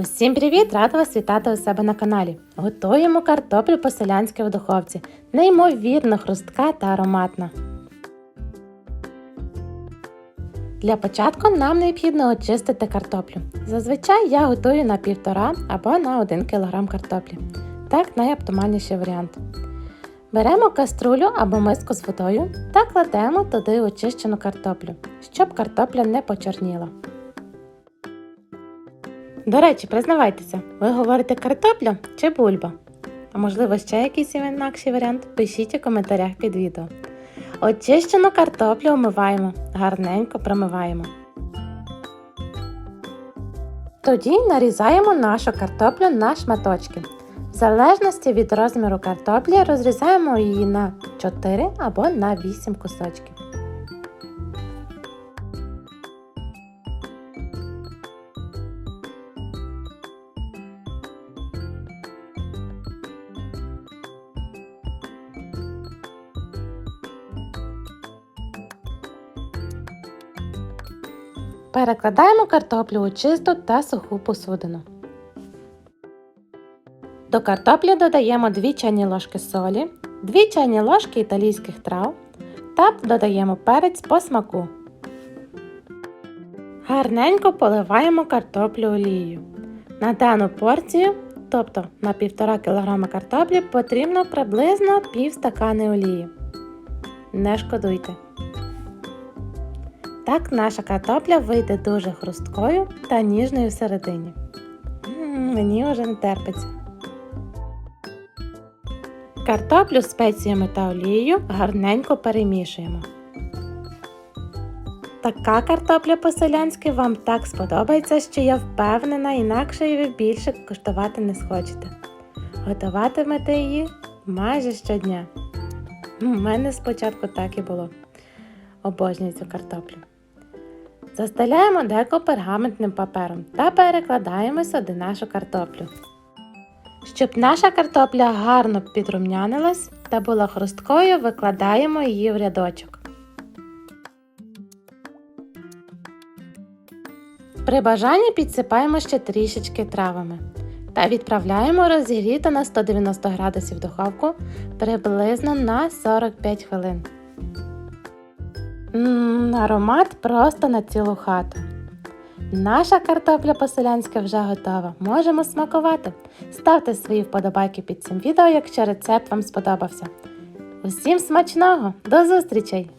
Усім привіт! Рада вас вітати у себе на каналі. Готуємо картоплю по-селянськи в духовці. Неймовірно хрустка та ароматна. Для початку нам необхідно очистити картоплю. Зазвичай я готую на 1,5 або на 1 кг картоплі. Так найоптимальніший варіант. Беремо каструлю або миску з водою та кладемо туди очищену картоплю, щоб картопля не почорніла. До речі, признавайтеся, ви говорите картопля чи бульба? А можливо ще якийсь інакший варіант? Пишіть у коментарях під відео. Очищену картоплю омиваємо, гарненько промиваємо. Тоді нарізаємо нашу картоплю на шматочки. В залежності від розміру картоплі розрізаємо її на 4 або на 8 кусочків. Перекладаємо картоплю у чисту та суху посудину. До картоплі додаємо 2 чайні ложки солі, 2 чайні ложки італійських трав та додаємо перець по смаку. Гарненько поливаємо картоплю олією. На дану порцію, тобто на 1,5 кг картоплі, потрібно приблизно пів стакани олії. Не шкодуйте. Так наша картопля вийде дуже хрусткою та ніжною всередині. Мені вже не терпиться. Картоплю з спеціями та олією гарненько перемішуємо. Така картопля по-селянськи вам так сподобається, що я впевнена, інакше ви більше куштувати не схочете. Готуватимете її майже щодня. У мене спочатку так і було. Обожнюю цю картоплю. Застеляємо деко пергаментним папером та перекладаємо сюди нашу картоплю. Щоб наша картопля гарно підрумнянилась та була хрусткою, викладаємо її в рядочок. При бажанні підсипаємо ще трішечки травами та відправляємо розігріти на 190 градусів духовку приблизно на 45 хвилин. Ммм, аромат просто на цілу хату. Наша картопля по-селянськи вже готова. Можемо смакувати. Ставте свої вподобайки під цим відео, якщо рецепт вам сподобався. Усім смачного! До зустрічей!